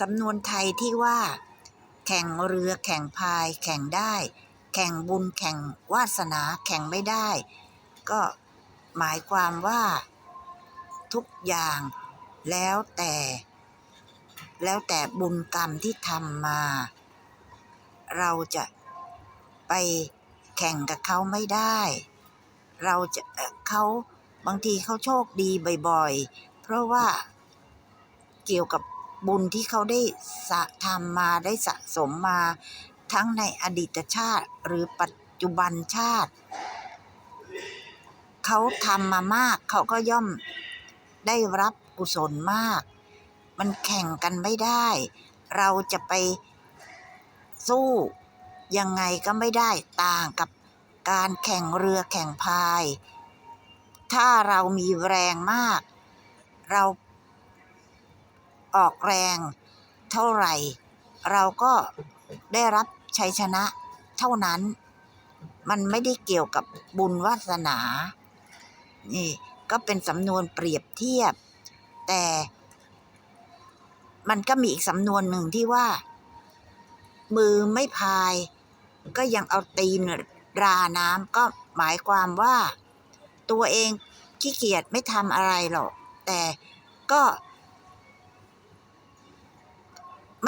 สำนวนไทยที่ว่า แข่งเรือแข่งพาย แข่งได้ แข่งบุญแข่งวาสนาแข่งไม่ได้ ก็หมายความว่า ทุกอย่างแล้วแต่ แล้วแต่บุญกรรมที่ทำมา เราจะไปแข่งกับเขาไม่ได้ เราจะเขาบางทีเขาโชคดีบ่อยๆ เพราะว่าเกี่ยวกับ บุญที่เขาได้สะทำมาได้สะสมมา ทั้งในอดีตชาติหรือปัจจุบันชาติ เขาทำมามาก เขาก็ย่อมได้รับกุศลมาก มันแข่งกันไม่ได้ เราจะไปสู้ยังไงก็ไม่ได้ต่างกับการแข่งเรือแข่งพาย ถ้าเรามีแรงมาก เรา ออกแรง เท่าไหร่ เราก็ได้รับชัยชนะเท่านั้น มันไม่ได้เกี่ยวกับบุญวาสนา นี่ก็เป็นสำนวนเปรียบเทียบ แต่มันก็มีอีกสำนวนหนึ่งที่ว่า มือไม่พาย ก็ยังเอาตีนราน้ำก็หมายความว่า ตัวเองขี้เกียจไม่ทำอะไรหรอก แต่ก็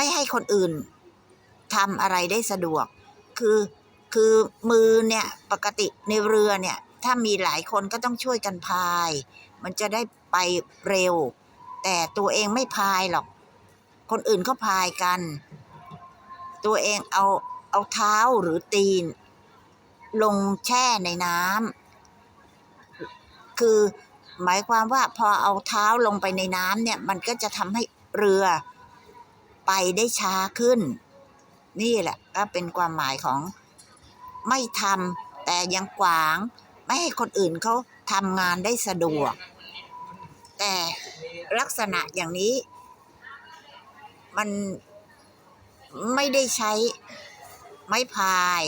ไม่ให้คนอื่นทำอะไรได้สะดวก คือคือมือเนี่ยปกติในเรือเนี่ย ถ้ามีหลายคนก็ต้องช่วยกันพาย มันจะได้ไปเร็ว แต่ตัวเองไม่พายหรอก คนอื่นเขาพายกัน ตัวเองเอาเอาเท้าหรือตีน ลงแช่ในน้ำคือหมายความว่าพอเอาเท้าลงไปในน้ำเนี่ย มันก็จะทำให้เรือ ไปได้ช้าขึ้น นี่แหละก็เป็นความหมายของไม่ทำแต่ยังขวาง ไม่ให้คนอื่นเขาทำงานได้สะดวก แต่ลักษณะอย่างนี้ มันไม่ได้ใช้ไม้พาย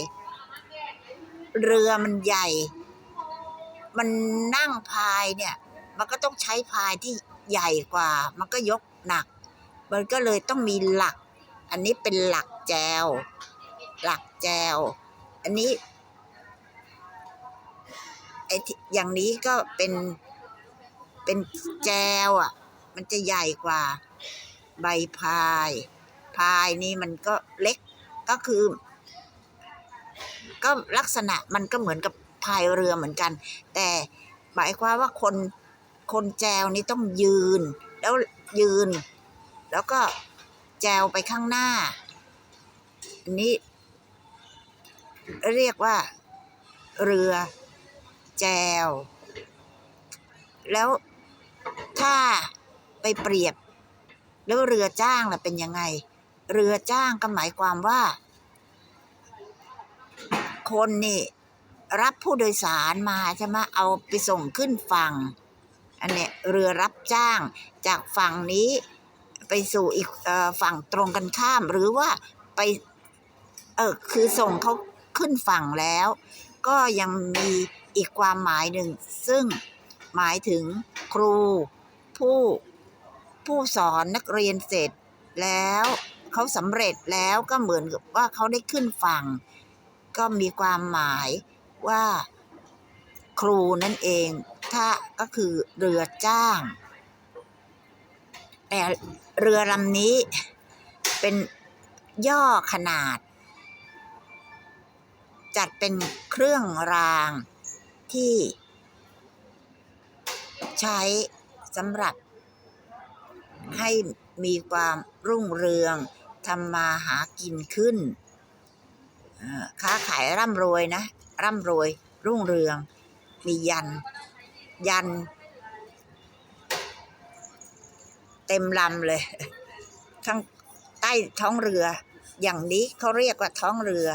เรือมันใหญ่ มันนั่งพายเนี่ย มันก็ต้องใช้พายที่ใหญ่กว่า มันก็ยกหนัก มันก็เลยต้องมีหลัก อันนี้เป็นหลักแจว หลักแจว อันนี้ไอ้อย่างนี้ก็เป็นเป็นแจวอะ มันจะใหญ่กว่าใบพาย พายนี่มันก็เล็กก็คือ ก็ลักษณะมันก็เหมือนกับพายเรือเหมือนกัน แต่หมายความว่าคนคนแจวนี่ต้องยืน แล้วยืน แล้วก็แจวไปข้างหน้า อันนี้ เรียกว่า เรือแจว แล้วถ้าไปเปรียบ แล้วเรือจ้างล่ะเป็นยังไง เรือจ้างก็หมายความว่า คนนี่รับผู้โดยสารมาใช่ไหมเอาไปส่งขึ้นฝั่ง อันเนี้ยเรือรับจ้างจากฝั่งนี้ ไปสู่อีกฝั่งตรงกันข้าม หรือว่าไปเออคือส่งเขาขึ้นฝั่งแล้ว ก็ยังมีอีกความหมายหนึ่ง ซึ่งหมายถึงครูผู้ผู้สอนนักเรียนเสร็จแล้วเขาสำเร็จแล้วก็เหมือนกับว่าเขาได้ขึ้นฝั่ง ก็มีความหมายว่าครูนั่นเอง ถ้าก็คือเรือจ้าง แต่เรือลำนี้เป็นย่อขนาด จัดเป็นเครื่องรางที่ใช้สำหรับให้มีความรุ่งเรืองทำมาหากินขึ้น ค้าขายร่ำรวยนะ ร่ำรวยรุ่งเรือง มียัน ยัน เต็มลำเลยทั้งใต้ท้องเรือ อย่างนี้เขาเรียกว่าท้องเรือ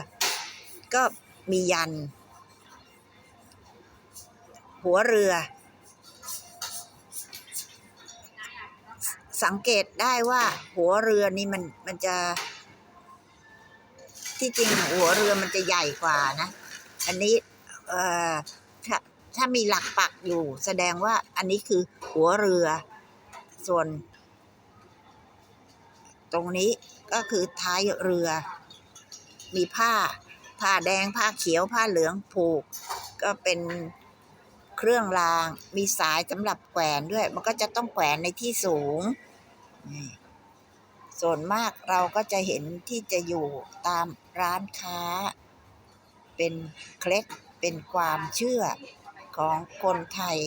ก็มียัน หัวเรือ สังเกตได้ว่า หัวเรือนี่มันมันจะ ที่จริงหัวเรือมันจะใหญ่กว่านะ อันนี้เอ่อถ้าถ้ามีหลักปักอยู่ แสดงว่าอันนี้คือหัวเรือ ส่วน ตรงนี้ก็คือท้ายเรือ มีผ้า ผ้าแดงผ้าเขียวผ้าเหลืองผูก ก็เป็นเครื่องราง มีสายสำหรับแขวนด้วย มันก็จะต้องแขวนในที่สูง ส่วนมากเราก็จะเห็นที่จะอยู่ตามร้านค้า เป็นเคล็ดเป็นความเชื่อของคนไทย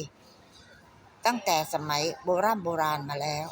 ตั้งแต่สมัยโบราณโบราณมาแล้ว